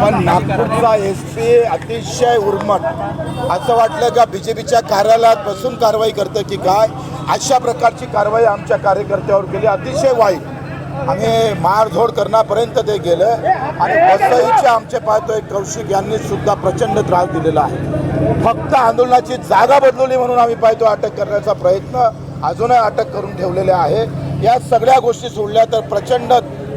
पण नागपूरचा S P अतिशय उर्मट. असं वाटलं का बी जे पीच्या कार्यालयात बसून कारवाई करतं की काय? अशा प्रकारची कारवाई आमच्या कार्यकर्त्यावर केली. अतिशय वाईट. आम्ही मारझोड करण्यापर्यंत ते गेलं. आणि वसईचे आमचे पाहतोय कौशिक यांनी सुद्धा प्रचंड त्रास दिलेला आहे. फक्त आंदोलनाची जागा बदलवली म्हणून आम्ही पाहतो अटक करण्याचा प्रयत्न अजूनही अटक करून ठेवलेले आहे. या सगळ्या गोष्टी सोडल्या तर प्रचंड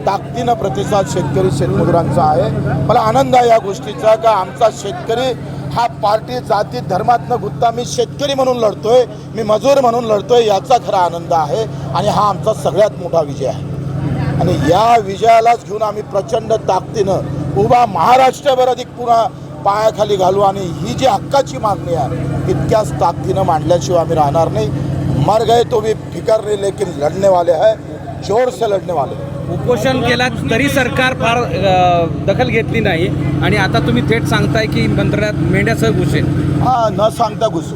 ताकदीनं प्रतिसाद शेतकरी शेतमजुरांचा आहे. मला आनंद आहे या गोष्टीचा का आमचा शेतकरी हा पार्टी जाती धर्मात न गुत्ता मी शेतकरी म्हणून लढतोय मी मजूर म्हणून लढतोय याचा खरा आनंद आहे आणि हा आमचा सगळ्यात मोठा विजय आहे. आणि या विजयालाच घेऊन आम्ही प्रचंड ताकदीनं उभा महाराष्ट्रभर अधिक पुन्हा पायाखाली घालू आणि ही जी हक्काची मागणी आहे तितक्याच ताकदीनं मांडल्याशिवाय आम्ही राहणार नाही. मर गए तो भी फिकर नाही लेकिन लढने वाले है जोर से लढने वाले हैं. उपोषण केला तरी सरकार फार दखल घेतली नाही. आणि आता तुम्ही थेट सांगताय की मंत्रालयात मेंढ्यासह घुसेल. हा न सांगता घुसू.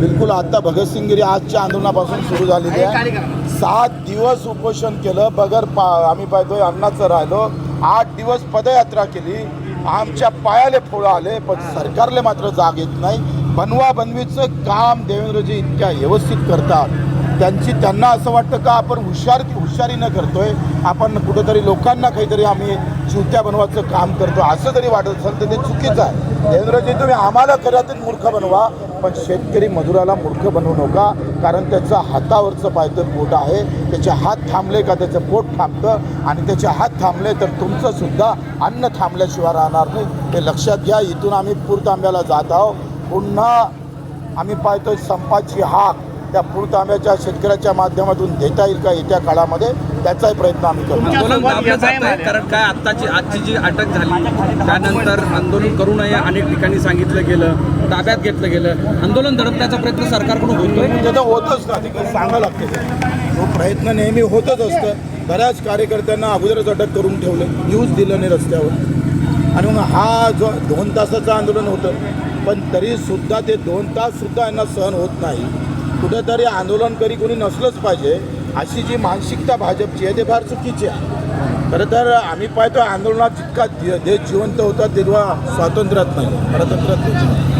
बिलकुल आता भगतसिंगगिरी आजच्या आंदोलनापासून सुरू झालेली आहे. सात दिवस उपोषण केलं. बगर पा आम्ही पाहतोय अन्नाचं राहिलो. आठ दिवस पदयात्रा केली. आमच्या पायाले फोळं आले पण सरकारले मात्र जाग येत नाही. बनवा बनवीचं काम देवेंद्रजी इतक्या व्यवस्थित करतात. त्यांची त्यांना असं वाटतं का आपण हुशार हुशारीनं करतोय? आपण कुठेतरी लोकांना काहीतरी आम्ही चिवत्या बनवायचं काम करतो. असं जरी वाटत असेल तर ते चुकीचं आहे. देवेंद्रजी तुम्ही आम्हाला खऱ्यातून मूर्ख बनवा पण शेतकरी मजुराला मूर्ख बनवू नका कारण त्याचं हातावरचं पायतं पोट आहे. त्याचे हात थांबले का त्याचं पोट थांबतं? आणि त्याचे हात थांबले तर तुमचंसुद्धा अन्न थांबल्याशिवाय राहणार नाही. हे लक्षात घ्या इथून आम्ही पूर तांब्याला जात आहोत. पुन्हा आम्ही पाहतोय संपाची हाक. त्या पूर तांब्याच्या शेतकऱ्याच्या माध्यमातून देता येईल का येत्या काळामध्ये त्याचाही प्रयत्न आम्ही करू कारण काय आत्ताची आजची जी अटक झाली त्यानंतर आंदोलन करू नये अनेक ठिकाणी सांगितलं गेलं ताब्यात घेतलं गेलं. आंदोलन दडपण्याचा प्रयत्न सरकारकडून होतोय? म्हणजे तर होतच ना ते काही सांगावं लागते. तो प्रयत्न नेहमी होतच असतं. बऱ्याच कार्यकर्त्यांना अगोदरच अटक करून ठेवलं न्यूज दिलं नाही रस्त्यावर. आणि मग हा जो दोन तासाचं आंदोलन होतं पण तरीसुद्धा ते दोन ताससुद्धा यांना सहन होत नाही. कुठंतरी आंदोलन करी कोणी नसलंच पाहिजे अशी जी मानसिकता भाजपची आहे ते फार चुकीची आहे. खरं तर आम्ही पाहतो आंदोलनात जितका देश जिवंत होता तेव्हा स्वातंत्र्यात नाही परतंत्र्यात नाही.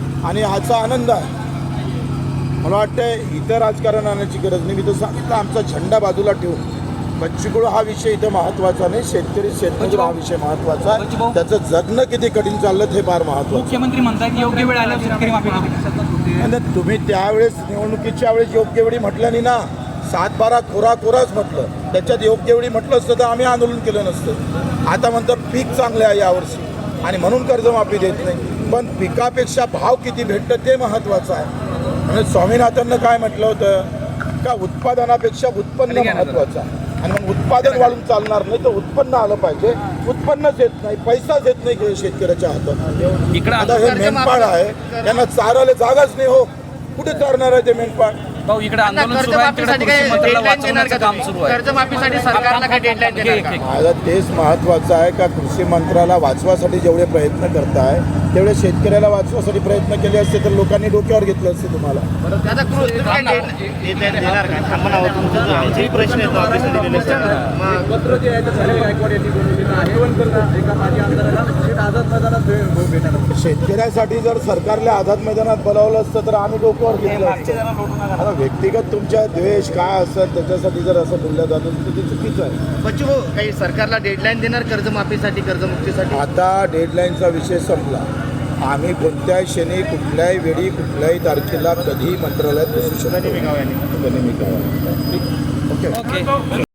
आणि ह्याचा आनंद आहे. मला वाटतं इथं राजकारण आणण्याची गरज नाही. मी तर सांगितलं आमचा झेंडा बाजूला ठेवून. बच्चूकडू हा विषय इथं महत्त्वाचा नाही. शेतकरी शेतमजूर हा विषय महत्त्वाचा आहे. त्याचं जगणं किती कठीण चाललं हे फार महत्त्वाचं मुख्यमंत्री म्हणतात योग्य वेळ शेतकरी माफी. आणि तुम्ही त्यावेळेस निवडणुकीच्या वेळेस योग्य वेळी म्हटलं नाही ना. सात बारा कोरा कोराच म्हटलं. त्याच्यात योग्य वेळी म्हटलं असतं तर आम्ही आंदोलन केलं नसतं. आता म्हणतं पीक चांगलं आहे यावर्षी. आणि म्हणून कर्जमाफी देत नाही. पण पिकापेक्षा भाव किती भेटतं ते महत्त्वाचं आहे. आणि स्वामीनाथननं काय म्हटलं होतं? का उत्पादनापेक्षा उत्पन्न महत्त्वाचं आहे. आणि मग उत्पादन वाढून चालणार नाही तर उत्पन्न आलं पाहिजे. उत्पन्नच येत नाही पैसाच येत नाही शेतकऱ्याच्या हातात. इकडं आता हे मेंढपाळ आहे त्यांना चारायला जागाच नाही हो. कुठे चारणार आहे ते मेंढपाळ? भाऊ इकडे आंदोलन सुरू आहे तिकडे कर्जमाफीसाठी कृषी काही मंत्र्याला डेडलाईन देणार वाचवण्याचं का काम तुम्ही? सुरू आहे. कर्जमाफीसाठी सरकारला काही डेडलाईन देणार का? माझा तेच महत्त्वाचं आहे का कृषी मंत्र्याला वाचवासाठी जेवढे प्रयत्न करताय तेवढे शेतकऱ्याला वाचवासाठी प्रयत्न केले असते तर लोकांनी डोक्यावर घेतलं असते तुम्हाला. हो, पत्र जे आहे ते गायकवाड यांनी आहे. एका माजी आमदाराला थेट आझाद मैदानात शेतकऱ्यासाठी जर सरकारले आझाद मैदानात बोलावलं असतं तर आम्ही डोक्यावर घेतलं असतं. आता व्यक्तिगत तुमच्या द्वेष काय असेल त्याच्यासाठी जर असं बोललं जातं तर ते चुकीचं आहे. बच्चू काही सरकारला डेडलाईन देणार कर्जमाफीसाठी कर्जमुक्तीसाठी? आता डेडलाईनचा विषय संपला. आम्ही कोणत्याही क्षणी कुठल्याही वेळी कुठल्याही तारखेला कधीही मंत्रालयात बसू शकतो. ओके.